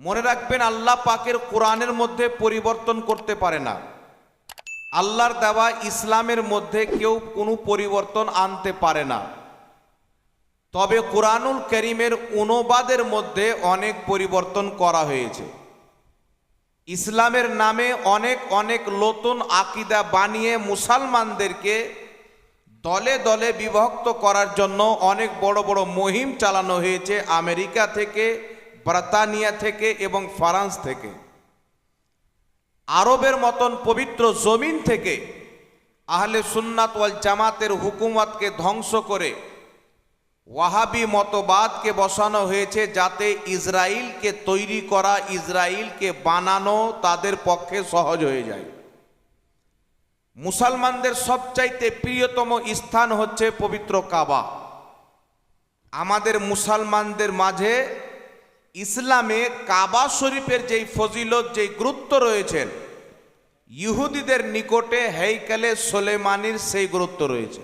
মনে রাখবেন আল্লাহ পাকের কোরআনের মধ্যে পরিবর্তন করতে পারে না। আল্লাহর দেওয়া ইসলামের মধ্যে কেউ কোনো পরিবর্তন আনতে পারে না। তবে কোরআনুল করিমের অনুবাদের মধ্যে অনেক পরিবর্তন করা হয়েছে। ইসলামের নামে অনেক অনেক নতুন আকিদা বানিয়ে মুসলমানদেরকে দলে দলে বিভক্ত করার জন্য অনেক বড় বড় মহিম চালানো হয়েছে আমেরিকা থেকে ব্রিটানিয়া থেকে এবং ফ্রান্স থেকে। আরবের মতন পবিত্র জমিন থেকে আহলে সুন্নাত ওয়াল জামাতের হুকুমতকে ধ্বংস করে ওয়াহাবি মতবাদকে বসানো হয়েছে যাতে ইসরায়েলকে তৈরি করা ইসরায়েলকে বানানো তাদের পক্ষে সহজ হয়ে যায়। মুসলমানদের সবচাইতে প্রিয়তম স্থান হচ্ছে পবিত্র কাবা। আমাদের মুসলমানদের মাঝে ইসলামে কাবা শরীফের যেই ফজিলত, যেই গুরুত্ব রয়েছেন ইহুদিদের নিকটে হেইকালে সোলেমানির সেই গুরুত্ব রয়েছে।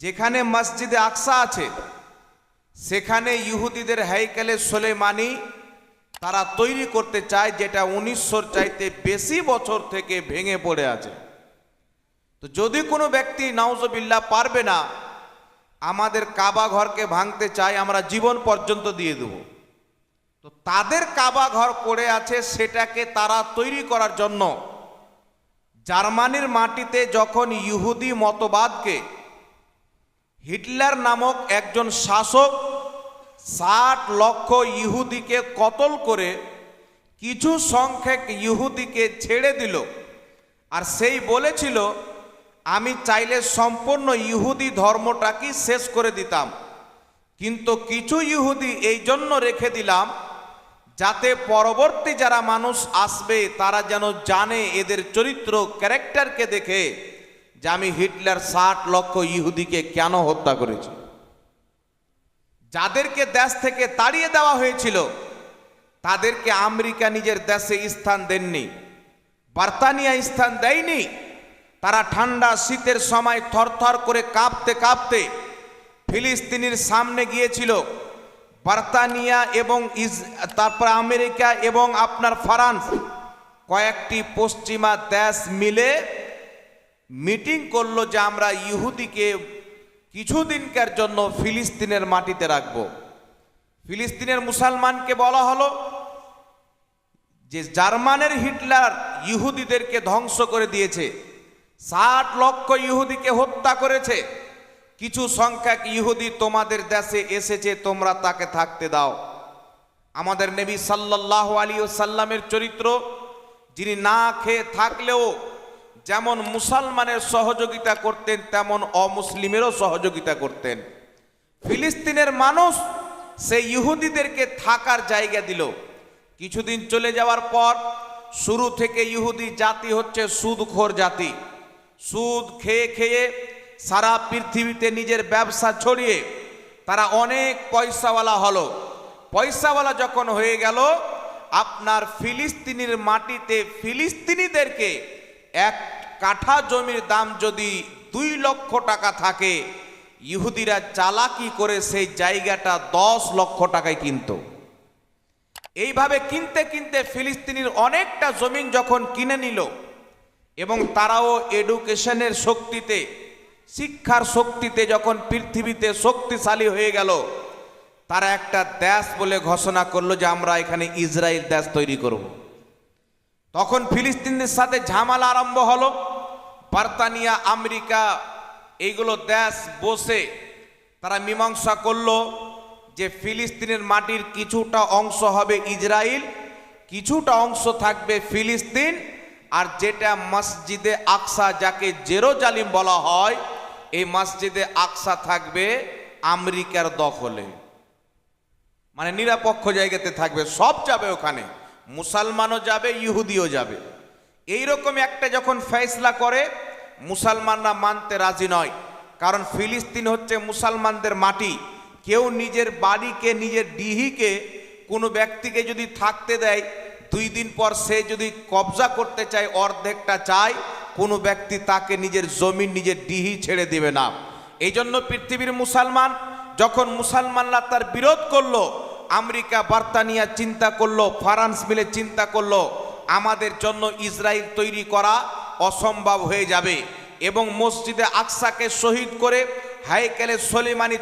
যেখানে মসজিদে আকসা আছে, সেখানে ইহুদিদের হেইকালে সোলেমানি তারা তৈরি করতে চায়, যেটা উনিশশোর চাইতে বেশি বছর থেকে ভেঙে পড়ে আছে। তো যদি কোনো ব্যক্তি নাউজবিল্লা পারবে না, আমাদের কাবা ঘরকে ভাঙতে চায়, আমরা জীবন পর্যন্ত দিয়ে দেব। তো তাদের কাবা ঘর পড়ে আছে সেটাকে তারা তৈরি করার জন্য। জার্মানির মাটিতে যখন ইহুদি মতবাদকে হিটলার নামক একজন শাসক ষাট লক্ষ ইহুদিকে কতল করে কিছু সংখ্যক ইহুদিকে ছেড়ে দিল আর সেই বলেছিল, আমি চাইলে সম্পূর্ণ ইহুদি ধর্মটাকে শেষ করে দিতাম। কিন্তু কিছু ইহুদি এই জন্য রেখে দিলাম যাতে পরবর্তী যারা মানুষ আসবে, তারা যেন জানে এদের চরিত্র, ক্যারেক্টারকে দেখে যে আমি হিটলার ষাট লক্ষ ইহুদিকে কেন হত্যা করেছি। যাদেরকে দেশ থেকে তাড়িয়ে দেওয়া হয়েছিল, তাদেরকে আমেরিকা নিজের দেশে স্থান দেননি, বার্তানিয়া স্থান দেয়নি। তারা ঠান্ডা শীতের সময় থরথর করে কাঁপতে কাঁপতে ফিলিস্তিনির সামনে গিয়েছিল। বার্তানিয়া এবং ইস তারপর আমেরিকা এবং আপনার ফ্রান্স, কয়েকটি পশ্চিমা দেশ মিলে মিটিং করল যে আমরা ইহুদিকে কিছুদিনকার জন্য ফিলিস্তিনের মাটিতে রাখব। ফিলিস্তিনের মুসলমানকে বলা হলো যে জার্মানের হিটলার ইহুদিদেরকে ধ্বংস করে দিয়েছে। ষাট লক্ষ ইহুদিকে হত্যা করেছে। কিছু সংখ্যক ইহুদি তোমাদের দেশে এসেছে, তোমরা তাকে থাকতে দাও। আমাদের নবী সাল্লাহ আলী সাল্লামের চরিত্র, যিনি না খেয়ে থাকলেও যেমন মুসলমানের সহযোগিতা করতেন, তেমন অমুসলিমেরও সহযোগিতা করতেন। ফিলিস্তিনের মানুষ সেই ইহুদিদেরকে থাকার জায়গা দিল। কিছুদিন চলে যাওয়ার পর শুরু থেকে ইহুদি জাতি হচ্ছে সুদখোর জাতি। সুদ খেয়ে খেয়ে সারা পৃথিবীতে নিজের ব্যবসা ছড়িয়ে তারা অনেক পয়সাওয়ালা হলো। পয়সাওয়ালা যখন হয়ে গেল, আপনার ফিলিস্তিনির মাটিতে ফিলিস্তিনিদেরকে এক কাঠা জমির দাম যদি দুই লক্ষ টাকা থাকে, ইহুদিরা চালাকি করে সেই জায়গাটা দশ লক্ষ টাকায় কিনত। এইভাবে কিনতে কিনতে ফিলিস্তিনির অনেকটা জমিন যখন কিনে নিল, এবং তারাও এডুকেশনের শক্তিতে শিক্ষার শক্তিতে যখন পৃথিবীতে শক্তিশালী হয়ে গেল, তারা একটা দেশ বলে ঘোষণা করল যে আমরা এখানে ইসরায়েল দেশ তৈরি করব। তখন ফিলিস্তিনদের সাথে ঝামেলা আরম্ভ হলো। বার্তানিয়া, আমেরিকা, এইগুলো দেশ বসে তারা মীমাংসা করল যে ফিলিস্তিনের মাটির কিছুটা অংশ হবে ইসরায়েল, কিছুটা অংশ থাকবে ফিলিস্তিন, আর যেটা মসজিদে আকসা, যাকে জেরোজালিম বলা হয় এই মসজিদে আকসা থাকবে আমেরিকার দখলে। মানে নিরাপক্ষ জায়গাতে থাকবে, সব যাবে ওখানে। মুসলমানও যাবে, ইহুদিও যাবে। এই এইরকম একটা যখন ফেসলা করে, মুসলমানরা মানতে রাজি নয়। কারণ ফিলিস্তিন হচ্ছে মুসলমানদের মাটি। কেউ নিজের বাড়িকে, নিজের ডিহিকে, কোনো ব্যক্তিকে যদি থাকতে দেয়, দুই দিন পর সে যদি কবজা করতে চায়, অর্ধেকটা চায় কোনো ব্যক্তি তাকে নিজের জমি নিজের ডিহি ছেড়ে দেবে না। এই জন্য পৃথিবীর মুসলমান যখন মুসলমানরা তার বিরোধ করল, আমেরিকা বার্তানিয়া চিন্তা করল, ফ্রান্স মিলে চিন্তা করল, আমাদের জন্য ইসরায়েল তৈরি করা অসম্ভব হয়ে যাবে এবং মসজিদে আকসাকে শহীদ করে হাইকেলে সলিমানি